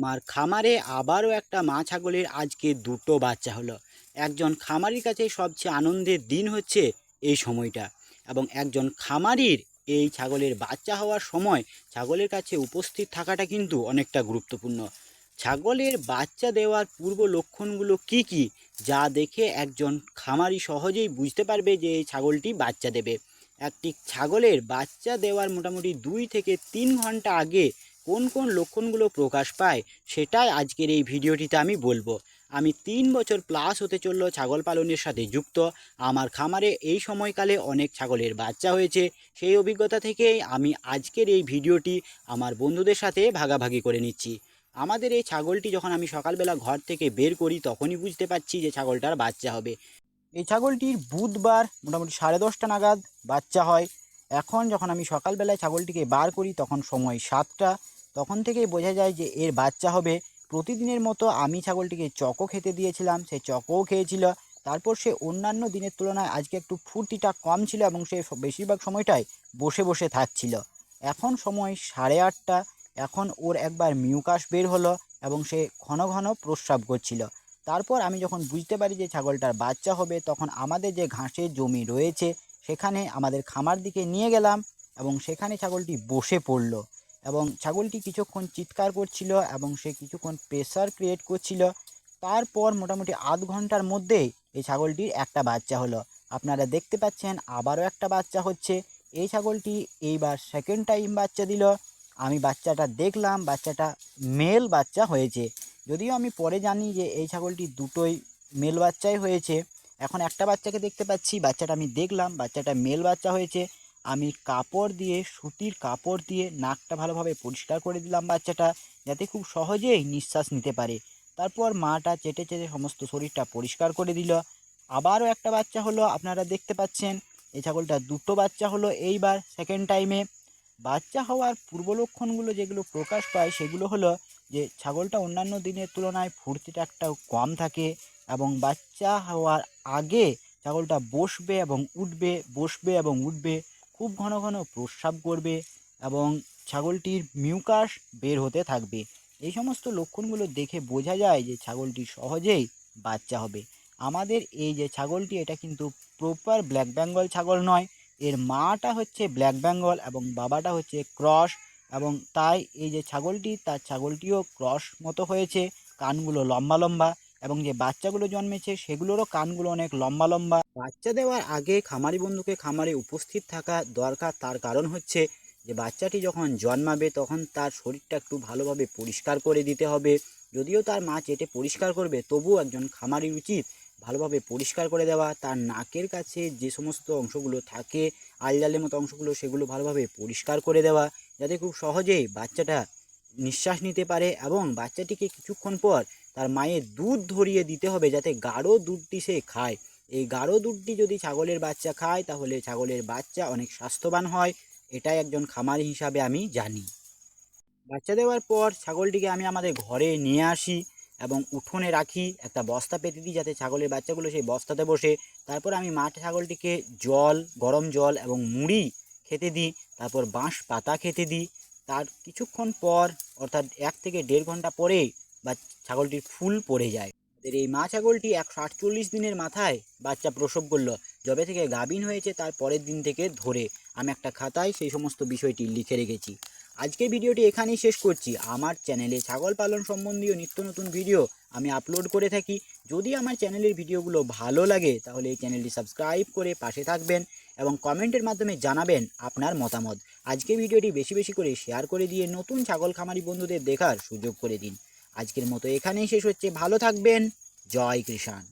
আমার খামারে আবারও একটা মা ছাগলের আজকে দুটো বাচ্চা হলো। একজন খামারির কাছে সবচেয়ে আনন্দের দিন হচ্ছে এই সময়টা এবং একজন খামারির এই ছাগলের বাচ্চা হওয়ার সময় ছাগলের কাছে উপস্থিত থাকাটা কিন্তু অনেকটা গুরুত্বপূর্ণ। ছাগলের বাচ্চা দেওয়ার পূর্ব লক্ষণগুলো কি কি যা দেখে একজন খামারি সহজেই বুঝতে পারবে যে এই ছাগলটি বাচ্চা দেবে। একটি ছাগলের বাচ্চা দেওয়ার মোটামুটি দুই থেকে তিন ঘণ্টা আগে কোন কোন লক্ষণগুলো প্রকাশ পায় সেটাই আজকের এই ভিডিওটিতে আমি বলব। আমি তিন বছর প্লাস হতে চলল ছাগল পালনের সাথে যুক্ত। আমার খামারে এই সময়কালে অনেক ছাগলের বাচ্চা হয়েছে। সেই অভিজ্ঞতা থেকেই আমি আজকের এই ভিডিওটি আমার বন্ধুদের সাথে ভাগাভাগি করে নিচ্ছি। আমাদের এই ছাগলটি যখন আমি সকালবেলা ঘর থেকে বের করি তখনই বুঝতে পারছি যে ছাগলটার বাচ্চা হবে। এই ছাগলটির বুধবার মোটামুটি সাড়ে দশটা নাগাদ বাচ্চা হয়। এখন যখন আমি সকালবেলায় ছাগলটিকে বার করি তখন সময় সাতটা। তখন থেকেই বোঝা যায় যে এর বাচ্চা হবে। প্রতিদিনের মতো আমি ছাগলটিকে চকো খেতে দিয়েছিলাম, সে চকোও খেয়েছিল। তারপর সে অন্যান্য দিনের তুলনায় আজকে একটু ফুর্তিটা কম ছিল এবং সে বেশিরভাগ সময়টাই বসে বসে থাকছিল। এখন সময় সাড়ে আটটা। এখন ওর একবার মিউকাস বের হলো এবং সে ঘন ঘন প্রস্রাব করছিল। তারপর আমি যখন বুঝতে পারি যে ছাগলটার বাচ্চা হবে, তখন আমাদের যে ঘাসের জমি রয়েছে, সেখানে আমাদের খামার দিকে নিয়ে গেলাম এবং সেখানে ছাগলটি বসে পড়ল। এবং ছাগলটি কিছুক্ষণ চিৎকার করছিল এবং সে কিছুক্ষণ প্রেশার ক্রিয়েট করছিল। তারপর মোটামুটি আধ ঘণ্টার মধ্যেই এই ছাগলটির একটা বাচ্চা হলো। আপনারা দেখতে পাচ্ছেন আবারও একটা বাচ্চা হচ্ছে। এই ছাগলটি এইবার সেকেন্ড টাইম বাচ্চা দিল। আমি বাচ্চাটা দেখলাম, বাচ্চাটা মেল বাচ্চা হয়েছে। যদিও আমি পরে জানি যে এই ছাগলটি দুটোই মেল বাচ্চাই হয়েছে। এখন একটা বাচ্চাকে দেখতে পাচ্ছি, বাচ্চাটা আমি দেখলাম, বাচ্চাটা মেল বাচ্চা হয়েছে। আমি কাপড় দিয়ে, সুতির কাপড় দিয়ে নাকটা ভালোভাবে পরিষ্কার করে দিলাম বাচ্চাটা, যাতে খুব সহজেই নিঃশ্বাস নিতে পারে। তারপর মাটা চেটে চেটে সমস্ত শরীরটা পরিষ্কার করে দিল। আবারও একটা বাচ্চা হলো, আপনারা দেখতে পাচ্ছেন। এই ছাগলটা দুটো বাচ্চা হলো এইবার সেকেন্ড টাইমে বাচ্চা হওয়ার পূর্ব লক্ষণগুলো যেগুলো প্রকাশ পায়, সেগুলো হলো যে ছাগলটা অন্যান্য দিনের তুলনায় ফুর্তিটা একটা কম থাকে এবং বাচ্চা হওয়ার আগে ছাগলটা বসবে এবং উঠবে, বসবে এবং উঠবে। খুব ঘন ঘন প্রস্রাব করবে এবং ছাগলটির মিউকাস বের হতে থাকবে। এই সমস্ত লক্ষণগুলো দেখে বোঝা যায় যে ছাগলটি সহজেই বাচ্চা হবে। আমাদের এই যে ছাগলটি, এটা কিন্তু প্রপার ব্ল্যাক বেঙ্গল ছাগল নয়। এর মাটা হচ্ছে ব্ল্যাক বেঙ্গল এবং বাবাটা হচ্ছে ক্রস এবং তাই এই যে ছাগলটি, তার ছাগলটিও ক্রস মতো হয়েছে। কানগুলো লম্বা লম্বা। এবং যে বাচ্চাগুলো জন্মেছে সেগুলোরও কানগুলো অনেক লম্বা লম্বা। বাচ্চা দেওয়ার আগে খামারি বন্ধুকে খামারে উপস্থিত থাকা দরকার। তার কারণ হচ্ছে যে বাচ্চাটি যখন জন্মাবে তখন তার শরীরটা একটু ভালোভাবে পরিষ্কার করে দিতে হবে। যদিও তার মা চেটে পরিষ্কার করবে, তবুও একজন খামারির উচিত ভালোভাবে পরিষ্কার করে দেওয়া। তার নাকের কাছে যে সমস্ত অংশগুলো থাকে, আলজালের মতো অংশগুলো, সেগুলো ভালোভাবে পরিষ্কার করে দেওয়া যাতে খুব সহজেই বাচ্চাটা নিঃশ্বাস নিতে পারে এবং বাচ্চাটিকে কিছুক্ষণ পর তার মায়ের দুধ ধরিয়ে দিতে হবে যাতে গাঢ় দুধটি সে খায়। এই গাঢ় দুধটি যদি ছাগলের বাচ্চা খায়, তাহলে ছাগলের বাচ্চা অনেক স্বাস্থ্যবান হয়। এটাই একজন খামারি হিসাবে আমি জানি। বাচ্চা দেওয়ার পর ছাগলটিকে আমি আমাদের ঘরে নিয়ে আসি এবং উঠোনে রাখি, একটা বস্তা পেতে দিই যাতে ছাগলের বাচ্চাগুলো সেই বস্তাতে বসে। তারপর আমি মাঠ ছাগলটিকে জল, গরম জল এবং মুড়ি খেতে দিই, তারপর বাঁশ পাতা খেতে দিই। তার কিছুক্ষণ পর, অর্থাৎ এক থেকে দেড় ঘণ্টা পরেই বা ছাগলটির ফুল পড়ে যায়। এই মা ছাগলটি একশো আটচল্লিশ দিনের মাথায় বাচ্চা প্রসব করল। যবে থেকে গাভিন হয়েছে তার পরের দিন থেকে ধরে। আমি একটা খাতায় সেই সমস্ত বিষয়টি লিখে রেখেছি। আজকের ভিডিওটি এখানেই শেষ করছি। আমার চ্যানেলে ছাগল পালন সম্বন্ধীয় নিত্য নতুন ভিডিও আমি আপলোড করে থাকি। যদি আমার চ্যানেলের ভিডিওগুলো ভালো লাগে, তাহলে এই চ্যানেলটি সাবস্ক্রাইব করে পাশে থাকবেন এবং কমেন্টের মাধ্যমে জানাবেন আপনার মতামত। আজকে ভিডিওটি বেশি বেশি করে শেয়ার করে দিয়ে নতুন ছাগল খামারি বন্ধুদের দেখার সুযোগ করে দিন। আজকের মতো এখানেই শেষ হচ্ছে। ভালো থাকবেন। জয় কৃষাণ।